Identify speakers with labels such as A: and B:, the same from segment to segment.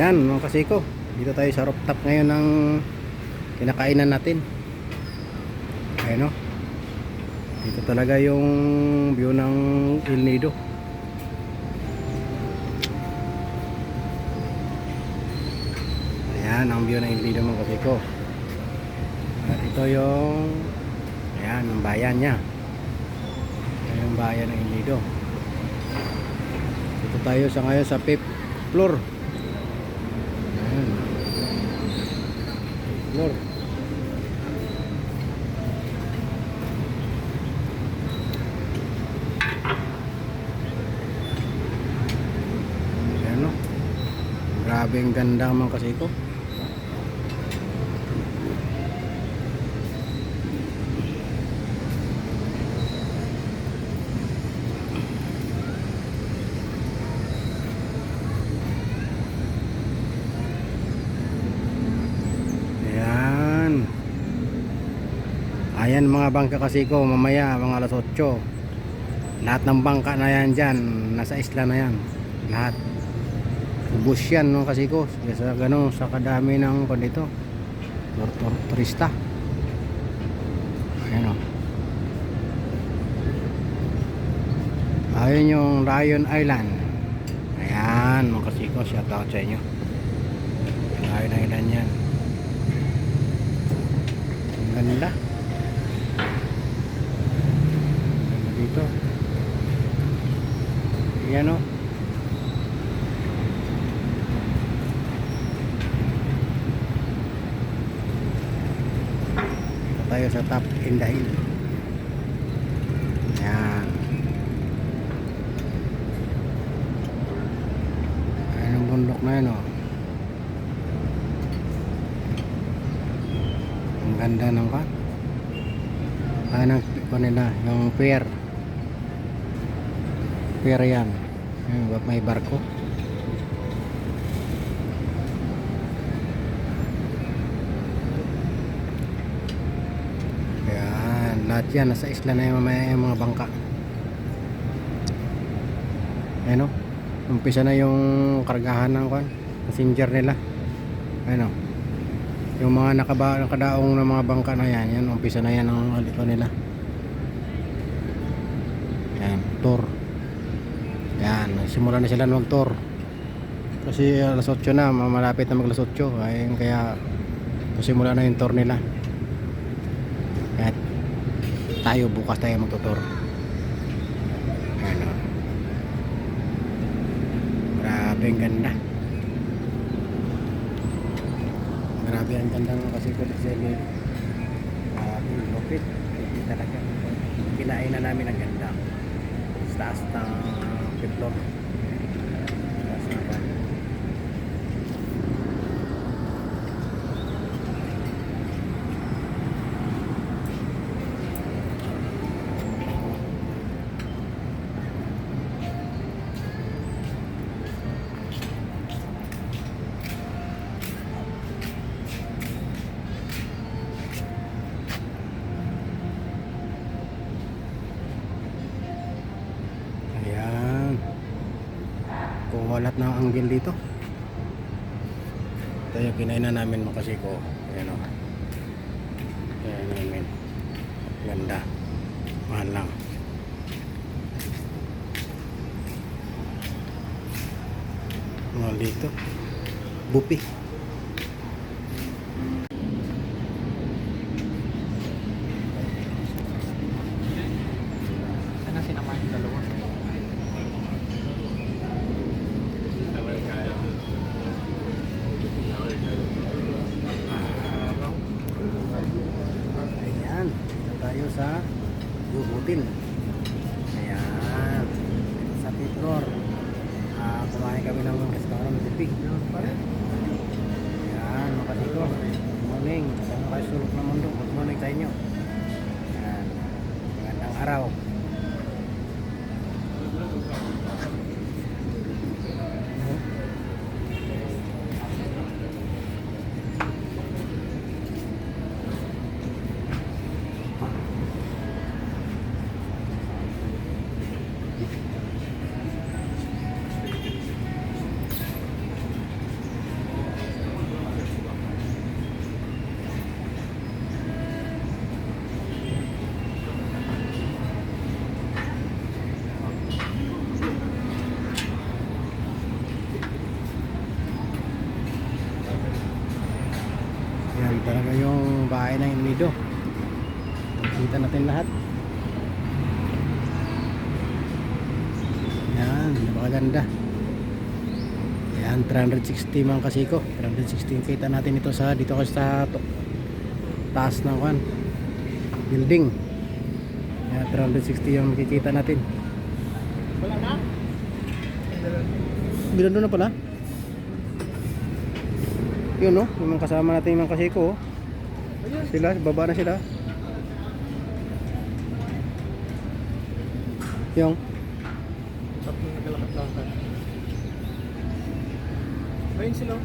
A: Ayan mga kasiko. Dito tayo sa rooftop ngayon ng kinakainan natin. Ayan o. Dito talaga yung view ng El Nido. Ayan ang view ng El Nido mga kasiko. At ito yung ayan ang bayan niya. Ayan yung bayan ng El Nido. Dito tayo sa ngayon sa fifth floor. Ayan. Floor. Ayan. Grabe ang ganda mga kasiko. Ayan. Ayan mga bangka kasi ko mamaya mga alas 8. Lahat ng bangka na yan dyan, nasa isla na yan. Lahat. Ubus yan no kasi ko. Sa ganun, sa kadami ng kung dito. Tur tur turista. Ayan o. Ayun yung Lion Island. Ayan mga kasi ko, shout out sa inyo. Lion Island yan. Ang ganda. Ang ganda dito. Yan o. Dito tayo sa top in the hill. Yan. Ayan ang bundok na yun o. Ang ganda ng ka. Ah, ng ko nila, yung pier. Pier yan. Ba- may barko. Yan, lahat yan. Nasa isla na yung mamaya yung mga bangka. Ayun o. Umpisa na yung kargahan ng kwan. Passenger nila. Ayun o. Yung mga nakaba, nakadaong ng mga bangka na yan, yan, umpisa na yan ang alito nila. Yan, tour. Simula na sila mag-tour. Kasi alas 8 na, malapit na mag alas 8. Ayun, kaya simula na yung tour nila. Kaya tayo bukas tayo magtutur. Yan o. Grabe ang ganda. Grabe ang ganda ng kasi ko sa lupit. Hindi talaga. Kinain na namin ang 不知道。Kuwalat na ang angle dito. Ito yung kinain na namin mga kasiko. Ayan o. Ayan namin. Ganda. Mahal lang. Mahal dito. Bupi.
B: Ano sinama yung dalawa?
A: Ayan. Dito tayo sa Gugutin. Ayan. Sa fifth floor. Ah, kumain kami ng restaurant ng Pig. Ayan, mga kasiko. Good morning. Saan kayo sulok ng mundo? Good morning sa inyo. Ayan. Magandang araw. Yan, 360 mga kasiko. 360 kita natin ito sa dito kasi sa to, taas ng kwan. Building. Yan, 360 yung makikita natin.
B: Wala na?
A: Bilan doon na pala. Yun no, yung kasama natin yung mga kasiko. oh. Sila, baba na sila. Yung,
B: Tatlong nagalakad-lakad. Ayun sila.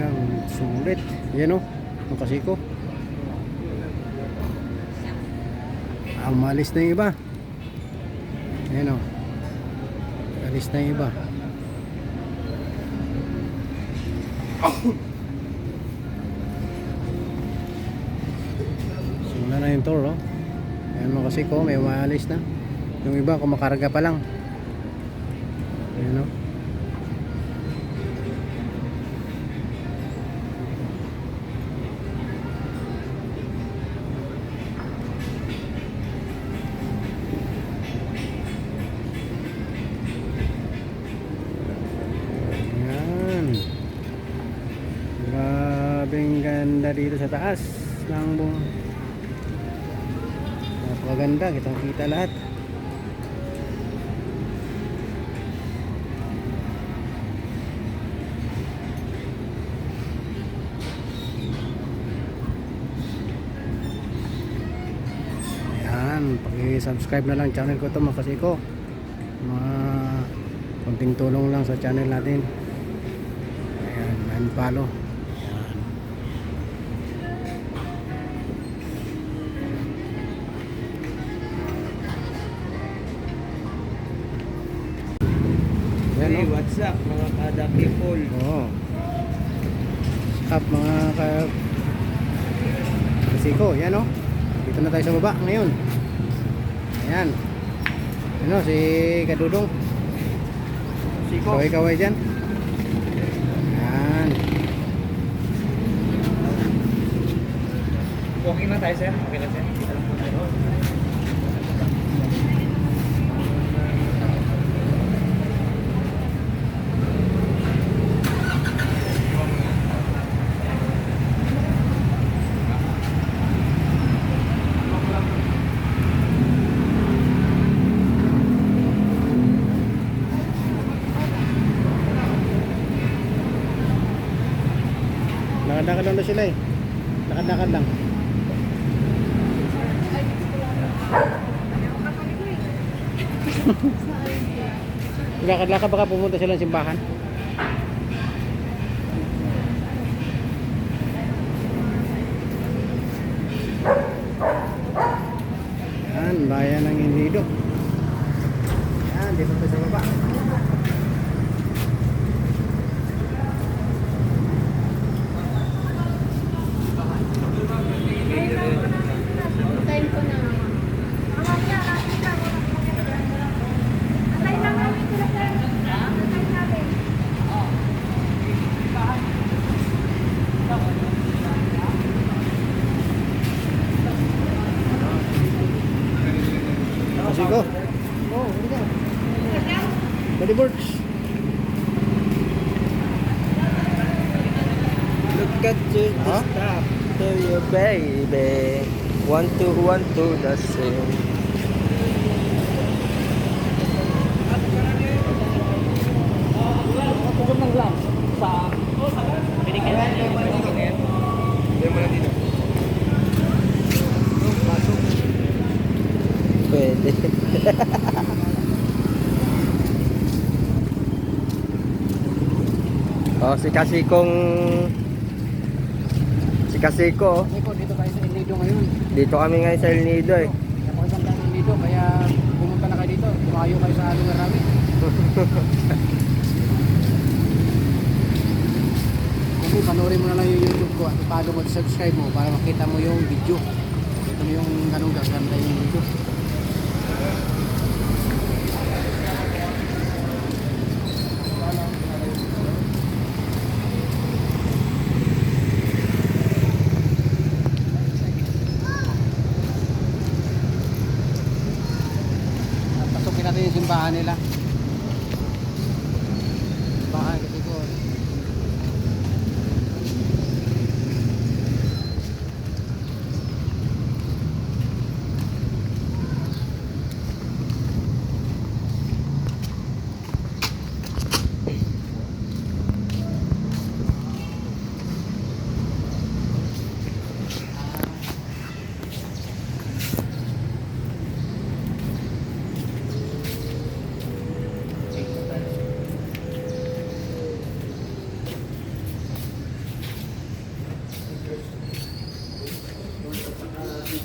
A: talagang sulit. Yan o, yung kasiko. Ang malis na yung iba. Yan o. Alis na iba. Simula na yung tour, oh. Ayan mo kasi ko, may umalis na. Yung iba, kumakarga pa lang. Ayan, oh. Grabing ganda dito sa taas ng Napakaganda, kitang kita lahat. Ayan, paki-subscribe na lang channel ko to mga kasiko. Mga konting tulong lang sa channel natin. Ayan, and follow.
B: Hey,
A: oh.
B: what's up mga kada people?
A: Oo. Up mga ka Kasiko, yan o. Dito na tayo sa baba ngayon. Ayan. Ano, si Kadudong.
B: Siko.
A: Kaway-kaway dyan. Ayan.
B: Walking na tayo sir. Okay lang sir.
A: Lakad-lakad lang daw sila eh. Lakad-lakad lang. Lakad-lakad baka pumunta sila ng simbahan. Yan, bayan ng Indido. Yan, dito tayo sa baba.
C: Time ko na. Mamaya, atin ka. Antay lang namin sila sir. Antay natin.
A: Kasiko. Oh, hindi ka. Body Birds.
B: Look at you
A: Huh?
B: stop to your baby. One two one two the same. Ako lang sa Pinigyan mo na dito. Pinigyan mo na dito. Pwede. Oh, si Kasikong si Kasiko.
A: Kasiko, dito tayo sa Indido ngayon.
B: dito kami ngayon sa El Nido eh.
A: Napakaganda ng Indido, kaya pumunta na kayo dito. Tumayo kayo sa lugar namin. Kung panoorin mo na lang yung YouTube ko at ipalo mo at subscribe mo para makita mo yung video. Ito yung ganun gaganda yung video. At Pasukin natin yung simbahan nila. Simbahan kasi ko.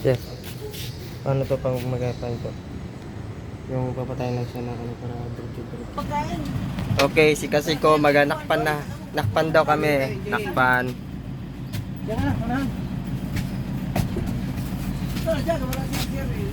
B: Yes. Ano to pang magkakain to?
A: Yung papatayin lang siya ng ano para virtue
B: Okay, si kasi ko maganakpan na. Nakpan daw kami. Nakpan.
A: Diyan ka na, unahan. Diyan, diyan, wala si Jerry.